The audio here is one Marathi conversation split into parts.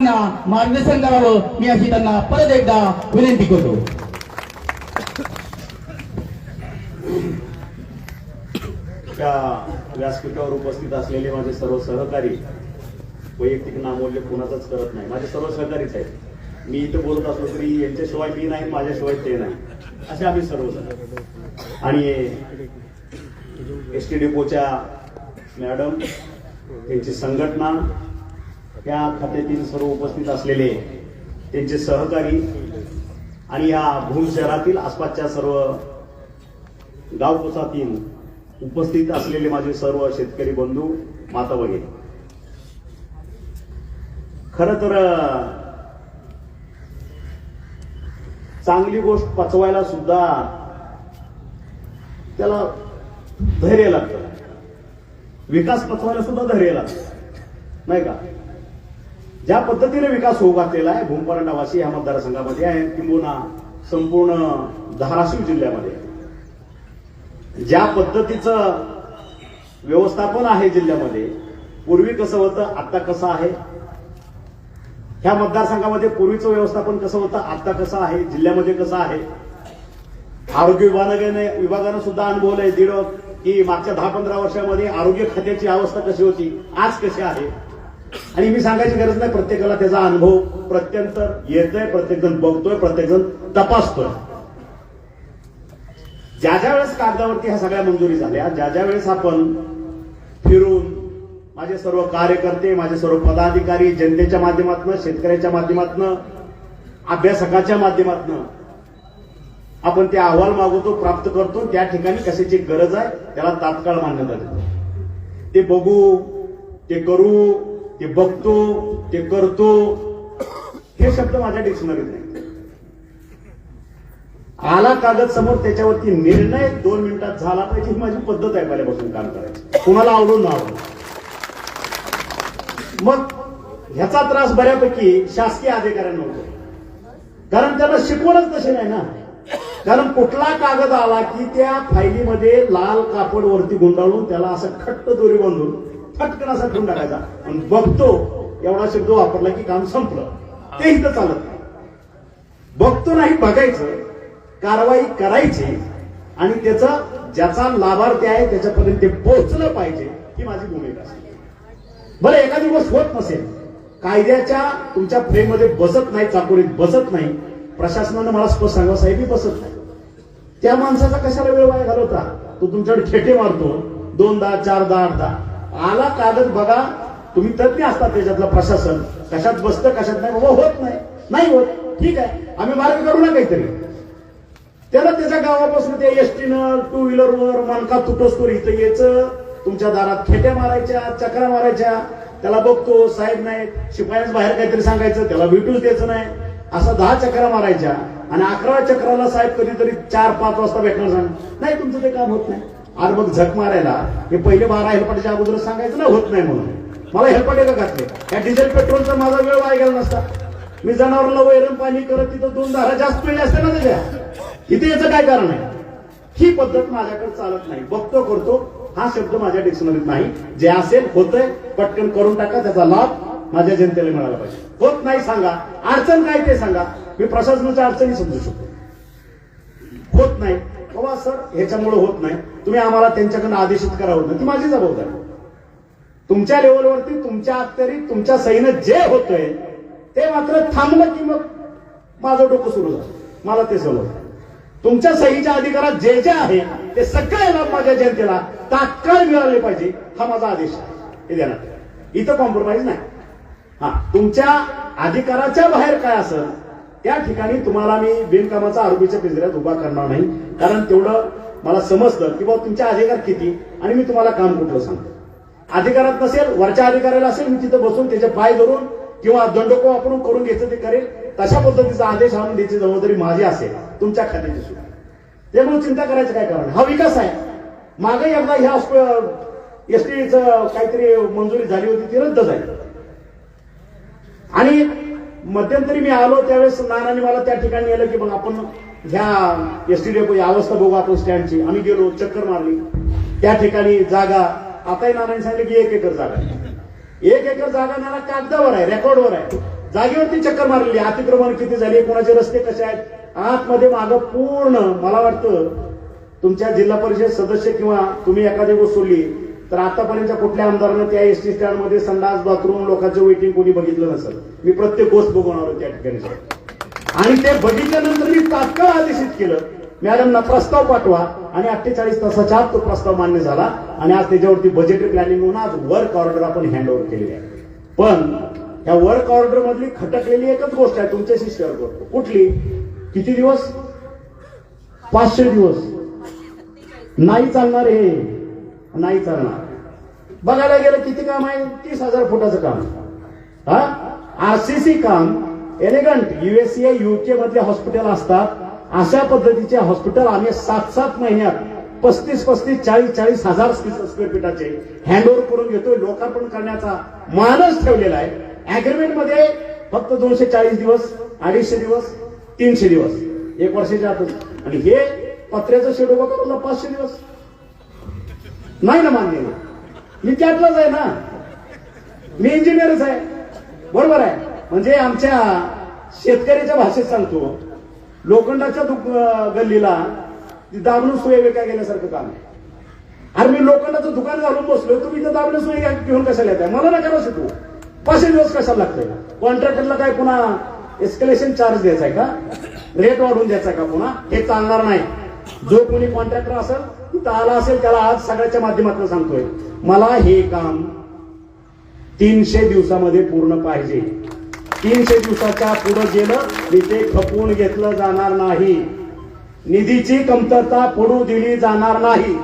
मार्गदर्शन करावं मी अशी त्यांना परत एकदा विनंती करतो. त्या व्यासपीठावर उपस्थित असलेले माझे सर्व सहकारी वैयक्तिक नामोल्य कोणाचाच करत नाही. माझे सर्व सहकारीच आहेत. मी इथं बोलत असलो तरी यांच्याशिवाय मी नाही माझ्याशिवाय ते नाही. असे आम्ही सर्वजण. आणि एस टी डेपोच्या मॅडम त्यांची संघटना त्या खात्यातील सर्व उपस्थित असलेले त्यांचे सहकारी आणि या भूम शहरातील आसपासच्या सर्व गावकोसातील उपस्थित असलेले माझे सर्व शेतकरी बंधू माता भगिनी खर तर चांगली गोष्ट पचवायला सुद्धा त्याला धैर्य लागतं. विकास पचवायला सुद्धा धैर्य लागतं. नाही का? ज्या पद्धतीने विकास होऊ घातलेला आहे भूमपरांडावासी या मतदारसंघामध्ये आहे किंबहुना संपूर्ण धाराशिव जिल्ह्यामध्ये ज्या पद्धतीचं व्यवस्थापन आहे जिल्ह्यामध्ये पूर्वी कसं होतं आता कसं आहे? ह्या मतदारसंघामध्ये पूर्वीचं व्यवस्थापन कसं होतं आता कसं आहे जिल्ह्यामध्ये कसं आहे? आरोग्य विभागाने विभागानं सुद्धा अनुभवलंय दीड की मागच्या दहा पंधरा वर्षामध्ये आरोग्य खात्याची अवस्था कशी होती आज कशी आहे? आणि मी सांगायची गरज नाही प्रत्येकाला त्याचा अनुभव प्रत्यंतर येतोय प्रत्येकजण बघतोय प्रत्येकजण तपासतोय. ज्या ज्या वेळेस कागदावरती ह्या सगळ्या मंजुरी झाल्या ज्या ज्या वेळेस आपण फिरून माझे सर्व कार्यकर्ते माझे सर्व पदाधिकारी जनतेच्या माध्यमातून शेतकऱ्याच्या माध्यमातून अभ्यासकाच्या माध्यमातून आपण ते अहवाल मागवतो प्राप्त करतो त्या ठिकाणी कशाची गरज आहे त्याला तात्काळ मान्यता देतो. ते बघू ते करू ते बघतो ते करतो. हे शब्द माझ्या डिक्शनरीत नाही आला कागद समोर त्याच्यावरती निर्णय दोन मिनिटात झाला पाहिजे ही माझी पद्धत आहे पहिल्यापासून काम करायची. कुणाला आवडून ना आवडून. मग ह्याचा त्रास बऱ्यापैकी शासकीय अधिकाऱ्यांना होतो. कारण त्यांना शिकवणच तशी नाही ना. कारण कुठला कागद आला की त्या फायलीमध्ये लाल कापड वरती गुंडाळून त्याला असं खट्ट दोरी बांधून फटकन असा ठेवून टाकायचा. आणि बघतो एवढा शब्द वापरला की काम संपलं. ते इथं चालत नाही. बघतो नाही बघायचं. कारवाई करायची. आणि त्याचा ज्याचा लाभार्थी आहे त्याच्यापर्यंत ते पोहोचलं पाहिजे ही माझी भूमिका असते. बरं एखादी गोष्ट होत नसेल कायद्याच्या तुमच्या फ्रेममध्ये बसत नाही चाकोरीत बसत नाही प्रशासनानं मला स्पष्ट सांगा साहेब मी बसत नाही. त्या माणसाचा कशाला वेळ वाया घालवता? तो तुमच्याकडे खेटे मारतो. दोनदा चारदा आठदा. आला कागद बघा तुम्ही तज्ञ असतात त्याच्यातलं प्रशासन. कशात बसतं कशात नाही बाबा होत नाही. नाही होत. ठीक आहे. आम्ही मार्ग करू ना काहीतरी. त्याला त्याच्या गावापासून त्या एसटीनं टू व्हीलरवर मनका तुटोस्तोर इथं यायचं. तुमच्या दारात खेट्या मारायच्या चक्रा मारायच्या. त्याला बघतो साहेब नाही. शिपायाच बाहेर काहीतरी सांगायचं त्याला भेटूच द्यायचं नाही. असा दहा चक्रा मारायच्या. आणि अकरा चक्राला साहेब कधीतरी चार पाच वाजता भेटणार सांग. नाही तुमचं ते काम होत नाही. आणि मग झक मारायला हे पहिले बारा हेल्पाटेच्या अगोदर सांगायचं ना होत नाही म्हणून. मला हेल्पाटे का घातले. या डिझेल पेट्रोलचा माझा वेळ वाया गेला नसता. मी जनावरला वैरण पाणी करत तिथं दोन दारा जास्त वेळ असते ना त्याच्या. इथे याचं काय कारण आहे? ही पद्धत माझ्याकडे चालत नाही. बघतो करतो. हा शब्द माझ्या डिक्शनरीत नाही. जे असेल होतंय. पटकन करून टाका त्याचा लाभ माझ्या जनतेला मिळाला पाहिजे. होत नाही सांगा. अडचण काय ते सांगा. मी प्रशासनाच्या अडचणी समजू शकतो. होत नाही. बाबा सर ह्याच्यामुळे होत नाही. तुम्ही आम्हाला त्यांच्याकडनं आदेशित करावं नाही. ती माझी जबाबदारी. तुमच्या लेवलवरती तुमच्या अखत्यारीत तुमच्या सहीनं जे होतंय ते मात्र थांबलं की मग माझं डोकं सुरू झालं. मला ते समजतं तुमच्या सहीच्या अधिकारात जे जे आहे ते सगळे लाभ माझ्या जनतेला. तात्काळ मिळाले पाहिजे हा माझा आदेश आहे. हे देण्यात इथं कॉम्प्रोमाइज नाही. हा तुमच्या अधिकाराच्या बाहेर काय असेल त्या ठिकाणी तुम्हाला मी बिनकामाचा आरोपीच्या पिंजऱ्यात उभा करणार नाही. कारण तेवढं मला समजतं की बाबा तुमचे अधिकार किती आणि मी तुम्हाला काम कुठलं सांगतो. अधिकारात नसेल वरच्या अधिकाऱ्याला असेल मी तिथं बसून त्याचे पाय धरून किंवा दंडको वापरून करून घ्यायचं ते करेल. तशा पद्धतीचा आदेश आणून द्यायची जबाबदारी माझी असेल तुमच्या खात्याची सुद्धा. त्यामुळे चिंता करायचं काय कारण? हा विकास आहे. मागे एकदा ह्या एसटीचं काहीतरी मंजुरी झाली होती ती रद्द झाली. आणि मध्यंतरी मी आलो त्यावेळेस नानाने मला त्या ठिकाणी नेलं की मग आपण ह्या एसटी डेपो अवस्था बघू आपण स्टँडची आम्ही गेलो चक्कर मारली. त्या ठिकाणी जागा आताही नानाने सांगितलं की एक एकर जागा आहे. एक एकर जागा नाना कागदावर आहे रेकॉर्डवर आहे. जागेवरती चक्कर मारलेली अतिक्रमण किती झाली कोणाचे रस्ते कसे आहेत? आतमध्ये मागं पूर्ण मला वाटतं तुमच्या जिल्हा परिषद सदस्य किंवा तुम्ही एखादी गोष्ट सोडली तर आतापर्यंत कुठल्या आमदारानं त्या एस टी स्टँडमध्ये संडास बाथरूम लोकांचं वेटिंग कोणी बघितलं नसेल. मी प्रत्येक गोष्ट बघून आलो त्या ठिकाणी आणि ते बघितल्यानंतर मी तात्काळ आदेशित केलं. मॅडमना प्रस्ताव पाठवा आणि अठ्ठेचाळीस तासाच्या आत तो प्रस्ताव मान्य झाला आणि आज त्याच्यावरती बजेटरी प्लॅनिंग म्हणून आज वर्क ऑर्डर आपण हँड ओव्हर केलेली आहे. पण या वर्क ऑर्डर मधली खटकलेली एकच गोष्ट आहे तुमच्याशी शेअर करतो. कुठली? किती दिवस? पाचशे दिवस. नाही चालणार हे. नाही चालणार बघायला गेलं किती काम आहे? तीस हजार फुटाचं काम. हा? आरसीसी काम एलिगंट युएसए युके मधले हॉस्पिटल असतात. अशा पद्धतीचे हॉस्पिटल आम्ही सात सात महिन्यात पस्तीस पस्तीस चाळीस चाळीस हजार स्क्वेअर फीटाचे हँडओव्हर करून घेतोय. लोकार्पण करण्याचा मानस ठेवलेला आहे. अग्रीमेंटमध्ये फक्त दोनशे चाळीस दिवस अडीचशे दिवस तीनशे दिवस. एक वर्षाच्या आतून. आणि हे पत्र्याचं शेड्यूल करून पाचशे दिवस. नाही ना मान्य मी त्यातलाच आहे ना. मी इंजिनियरच आहे. बरोबर आहे. म्हणजे आमच्या शेतकऱ्याच्या भाषेत सांगतो. लोखंडाच्या दुक- गल्लीला ती सोय विकाय गेल्यासारखं काम आहे. अरे मी लोखंडाचं दुकान घालून बसलोय तुम्ही तर दाबणूक सोय घेऊन कशाला येत आहे मला ना करा तू पाचशे दिवस कशाला लागतंय? कॉन्ट्रॅक्टरला काय पुन्हा एस्कलेशन चार्ज द्यायचा आहे का? रेट वाढवून द्यायचा का पुन्हा? हे चालणार नाही. जो कोणी कॉन्ट्रॅक्टर असेल तिथं आला असेल त्याला आज सगळ्याच्या माध्यमातून सांगतोय मला हे काम तीनशे दिवसामध्ये पूर्ण पाहिजे. तीनशे दिवसाच्या पुढे गेलं मी ते खपवून घेतलं जाणार नाही. निधीची कमतरता पडू दिली जाणार नाही.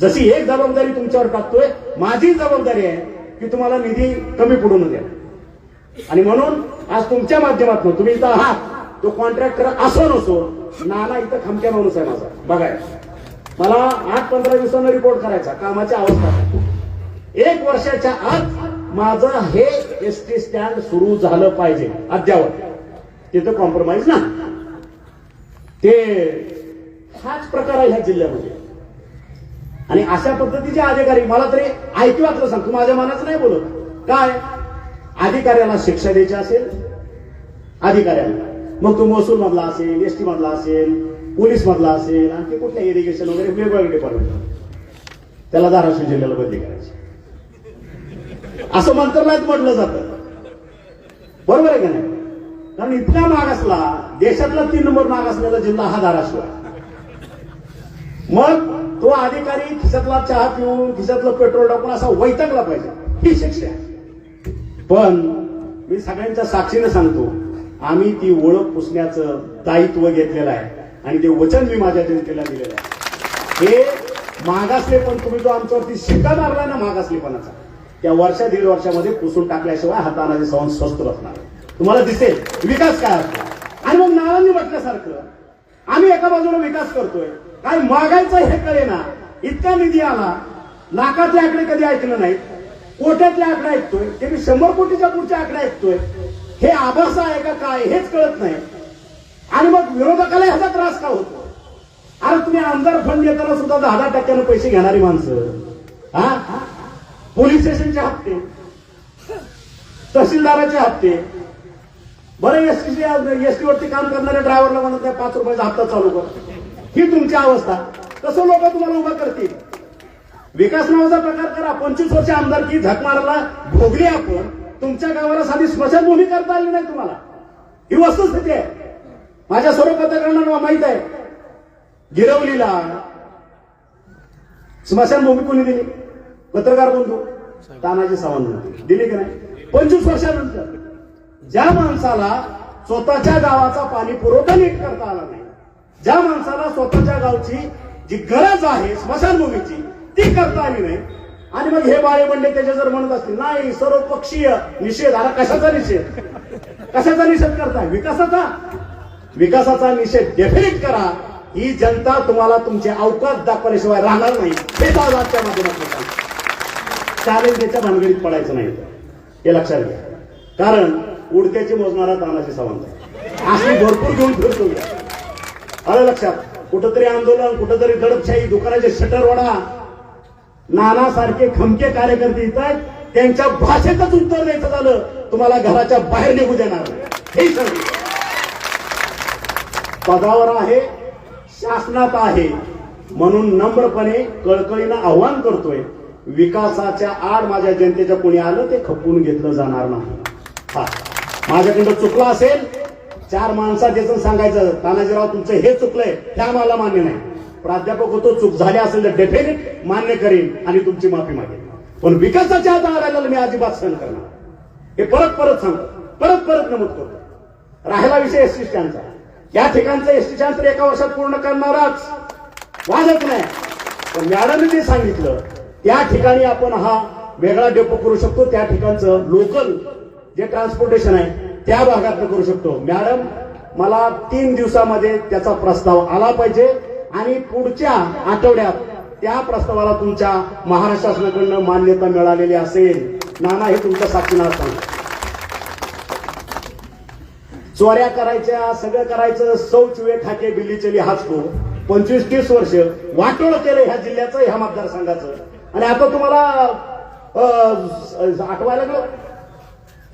जशी एक जबाबदारी तुमच्यावर टाकतोय माझी जबाबदारी आहे की तुम्हाला निधी कमी पडू न द्या आणि म्हणून आज तुमच्या माध्यमातून तुम्ही इथं आहात तो कॉन्ट्रॅक्टर असो नसो नाना इथं खमक्या माणूस आहे माझा. बघाय. मला आठ पंधरा दिवसांना रिपोर्ट करायचा. कामाच्या अवस्था. एक वर्षाच्या आत माझं हे एस टी स्टँड सुरू झालं पाहिजे. अद्यावत. तिथं कॉम्प्रोमाइज ना. ते हाच प्रकार आहे ह्या जिल्ह्यामध्ये. आणि अशा पद्धतीचे अधिकारी मला तरी ऐकू वाटलं सांगतो माझ्या मनाचं नाही बोलत. काय? अधिकाऱ्याला शिक्षा द्यायची असेल? अधिकाऱ्याला. मग तो महसूल मधला असेल एस टी मधला असेल पोलीस मधला असेल आणखी कुठल्या इरिगेशन वगैरे वेगवेगळे डिपार्टमेंट त्याला धाराशिव जिल्ह्याला बदली करायची. असं मंत्रालयात म्हटलं जातं. बरोबर आहे का नाही? कारण इतका मागासला देशातला तीन नंबर मागासलेला जिल्हा हा धाराशिव आहे. मग तो अधिकारी खिशातला चहा पिऊन खिशातलं पेट्रोल टाकून असा वैतागला पाहिजे. ही शिक्षा आहे. पण मी सगळ्यांच्या साक्षीने सांगतो आम्ही ती ओळख पुसण्याचं दायित्व घेतलेलं आहे. आणि ते वचन मी माझ्या जनतेला दिलेलं आहे. हे मागासले पण तुम्ही जो आमच्यावरती शिक्का मारला ना मागासलेपणाचा त्या वर्षा दीड वर्षामध्ये पुसून टाकल्याशिवाय हातानाचे संवाद स्वस्त असणार तुम्हाला दिसेल विकास काय असतो? आणि मग नावांनी म्हटल्यासारखं आम्ही एका बाजूला विकास करतोय. काय मागायचं हे कळे ना इतका निधी आला. लाखातले आकडे कधी ऐकलं नाहीत? कोट्यातले आकडे ऐकतोय. ते मी शंभर कोटीच्या पुढचे आकडे ऐकतोय. हे आभास आहे का काय हेच कळत नाही. आणि मग विरोधकाला ह्याचा त्रास का होतो? अरे तुम्ही आमदार फंड घेताना सुद्धा दहा दहा टक्क्यानं पैसे घेणारी माणसं. हा? पोलीस स्टेशनचे हप्ते. तहसीलदाराचे हप्ते. बरं एसटी एसटी वरती काम करणाऱ्या ड्रायव्हरला म्हणत नाही पाच रुपयाचा हप्ता चालू कर. ही तुमची अवस्था. कसं लोक तुम्हाला उभा करतील. विकास नावाचा प्रकार करा. पंचवीस वर्ष आमदारकी झक मारायला भोगली आपण. तुमच्या गावाला साधी स्मशानभूमी करता आली नाही तुम्हाला. ही वस्तुस्थिती आहे. माझ्या सर्व पत्रकारांना माहीत आहे. गिरवलीला स्मशानभूमी कोणी दिली? पत्रकार बंधू तानाजी सावंत दिली की नाही? पंचवीस वर्षानंतर ज्या माणसाला स्वतःच्या गावाचा पाणी पुरवठा नीट करता आला नाही ज्या माणसाला स्वतःच्या गावची जी गरज आहे स्मशानभूमीची ती करता आली नाही आणि मग हे बाळे म्हणले त्याच्या जर म्हणत असतील नाही सर्व पक्षीय निषेध. आला कशाचा निषेध? कशाचा निषेध करताय? विकासाचा? विकासाचा निषेध डेफिनेट करा. ही जनता तुम्हाला तुमचे अवकाश दाखवल्याशिवाय राहणार नाही. हे आज आजच्या माध्यमातून चालेल त्याच्या भानगडीत पडायचं नाही. हे लक्षात घ्या. कारण उडक्याची मोजणारा तानाजी सावंत. आहे. अशी भरपूर घेऊन फिरतो आलं लक्षात कुठंतरी आंदोलन कुठंतरी दडपशाही दुकानाचे शटर वडा. नानासारखे खमके कार्यकर्ते येत आहेत. त्यांच्या भाषेतच उत्तर द्यायचं झालं तुम्हाला घराच्या बाहेर निघू देणार. हे पदावर आहे शासनात आहे म्हणून नम्रपणे कळकळीनं आव्हान करतोय. विकासाच्या आड माझ्या जनतेच्या कोणी आलं ते खपवून घेतलं जाणार नाही. हा. माझ्याकडं चुकलं असेल चार माणसात याचं सांगायचं तानाजीराव तुमचं हे चुकलंय हे आम्हाला मान्य नाही. प्राध्यापक होतो चूक झाली असेल तर डेफिनेट मान्य करेन आणि तुमची माफी मागेन. पण विकासाच्या आधाराला मी अजिबात सहन करणार हे परत परत सांगतो. परत परत नमूद करतो. राहिला विषय एसटी स्टँडचा या ठिकाणचं एसटी स्टँड तर एका वर्षात पूर्ण करणारच. वाजत नाही. पण मॅडमने जे सांगितलं त्या ठिकाणी आपण हा वेगळा डेपो करू शकतो. त्या ठिकाणचं लोकल जे ट्रान्सपोर्टेशन आहे त्या भागात करू शकतो. मॅडम मला तीन दिवसामध्ये त्याचा प्रस्ताव आला पाहिजे. आणि पुढच्या आठवड्यात त्या प्रस्तावाला तुमच्या महाराष्ट्र शासनाकडनं मान्यता मिळालेली असेल. नाना हे तुमच्या साक्षीनार सांग चोऱ्या करायच्या सगळं करायचं सौ चुवे खाके बिल्ली चली हाचतो पंचवीस तीस वर्ष वाटोळ केलं ह्या जिल्ह्याचं ह्या मतदारसंघाचं. आणि आता तुम्हाला अं, आठवायला लागलं?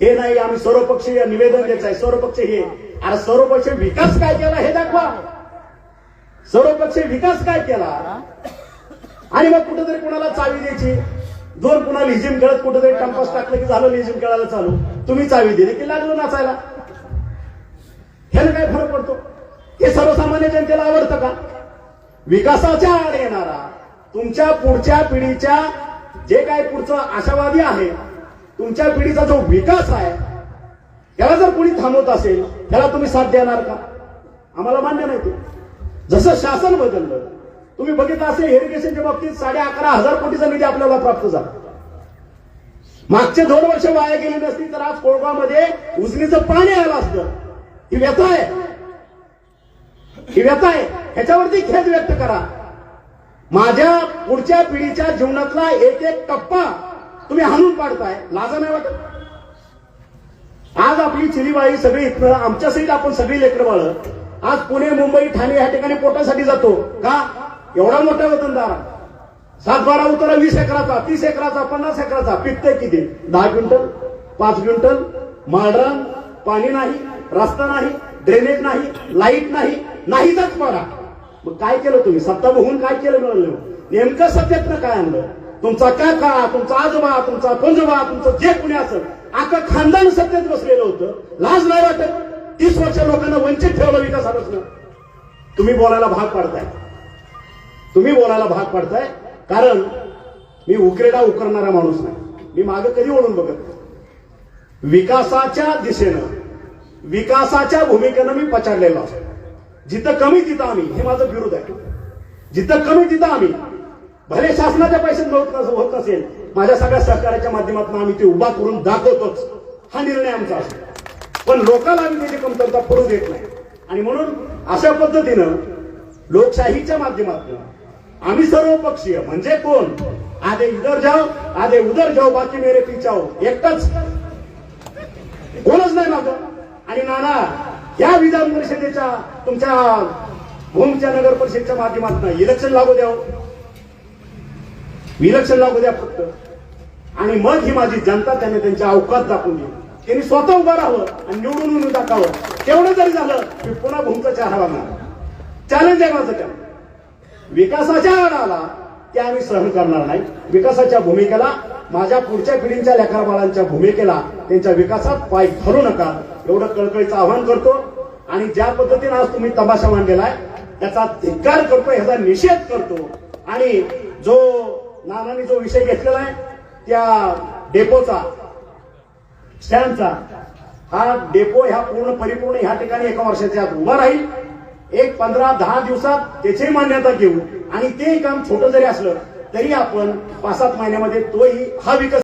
हे नाही आम्ही सर्वपक्षीय निवेदन द्यायचं आहे. सर्वपक्षीय हे. अरे सर्वपक्षीय विकास काय केला हे दाखवा. सर्वपक्षीय विकास काय केला? आणि मग कुठेतरी कुणाला चावी द्यायची? दोन पुन्हा लिजिम खेळत कुठेतरी कंपास टाकलं की झालं लिजिम खेळायला चालू. तुम्ही चावी दिली की लागलो नाचायला. ह्याला काय फरक पडतो? हे सर्वसामान्य जनतेला आवडतं का? विकासाच्या आड येणारा तुमच्या पुढच्या पिढीच्या जे काय पुढचं आशावादी आहे तुमच्या पिढीचा जो विकास आहे त्याला जर कोणी थांबवत असेल त्याला तुम्ही साथ देणार का? आम्हाला मान्य नाही ते. जसं शासन बदललं तुम्ही बघितलं असेल इरिगेशनच्या बाबतीत साडे अकरा हजार कोटीचा निधी आपल्याला प्राप्त झाला. मागचे दोन वर्ष वाया गेली नसती तर आज कोळगावमध्ये उजनीचं पाणी आलं असतं. ही व्यथा आहे. ही व्यथा आहे. ह्याच्यावरती खेद व्यक्त करा. माझ्या पुढच्या पिढीच्या जीवनातला एक एक टप्पा तुम्ही हाणून पाडताय. लाजा नाही वाटत. आज आपली चिलीबाई सगळी इथनं आमच्या सहित आपण सगळी लेकरं बाळ आज पुणे मुंबई ठाणे ह्या ठिकाणी पोटासाठी जातो. का? एवढा मोठा वतनदार. सात बारा उतारा वीस एकराचा तीस एकराचा पन्नास एकराचा. पिकते किती? दहा क्विंटल पाच क्विंटल. माळरान पाणी नाही रस्ता नाही ड्रेनेज नाही लाइट नाही नाहीच पडा. मग काय केलं तुम्ही? सत्ता बघून काय केलं मिळालं? नेमकं सत्यातनं काय आणलं? तुमचा काका तुमचा आजोबा तुमचा पंजोबा तुमचं जे कुणी असं आता खानदान सत्तेत बसलेलं होतं. लाज नाही वाटत? तीस वर्ष लोकांना वंचित ठेवलं विकासापासून. तुम्ही बोलायला भाग पाडताय. तुम्ही बोलायला भाग पाडताय कारण मी उकरेडा उकरणारा माणूस नाही. मी मागं कधी ओढून बघत नाही. विकासाच्या दिशेनं विकासाच्या भूमिकेनं मी पछाडलेलो असतो जिथं कमी तिथं आम्ही हे माझं विरोध आहे. जिथं कमी तिथं आम्ही भले शासनाच्या पैशात नस- होत नसेल माझ्या सगळ्या सहकार्याच्या माध्यमातून आम्ही ते उभा करून दाखवतोच. हा निर्णय आमचा असतो पण लोकांना आम्ही त्याची कमतरता पडू देत नाही. आणि म्हणून अशा पद्धतीनं लोकशाहीच्या माध्यमातून आम्ही सर्व पक्षीय म्हणजे कोण? आधे इधर जाओ आधे उधर जाओ बाकी मेरे पिचाओ एकटाच. कोणच नाही माझं आणि नाना या विधान परिषदेच्या तुमच्या भूमच्या नगर परिषदेच्या माध्यमातून इलेक्शन लागू द्या हो. इलेक्शन लागू द्या फक्त. आणि मग ही माझी जनता त्याने त्यांच्या अवकात दाखवून देऊ त्यांनी स्वतः उभं राहावं आणि निवडून येऊन दाखवावं. तेवढं जरी झालं की पुन्हा भूमचा चहा लागणार चॅलेंज आहे माझं त्या विकासाच्या आडाला त्या आम्ही सहन करणार नाही. विकासाच्या भूमिकेला माझ्या पुढच्या पिढींच्या लेखाबाळांच्या भूमिकेला त्यांच्या विकासात पाय धरू नका. एवढं कळकळीचं आवाहन करतो. आणि ज्या पद्धतीने आज तुम्ही तमाशा मांडलेला आहे त्याचा धिक्कार करतो ह्याचा निषेध करतो. आणि जो नानाने जो विषय घेतलेला आहे त्या डेपोचा स्टँडचा हा डेपो ह्या पूर्ण परिपूर्ण ह्या ठिकाणी एका वर्षाच्या आत उभा राहील. एक पंधरा दहा दिवसात त्याची मान्यता घेऊ. आणि ते काम छोटं जरी असलं तरी आपण पाच सात महिन्यामध्ये तोही हा विकास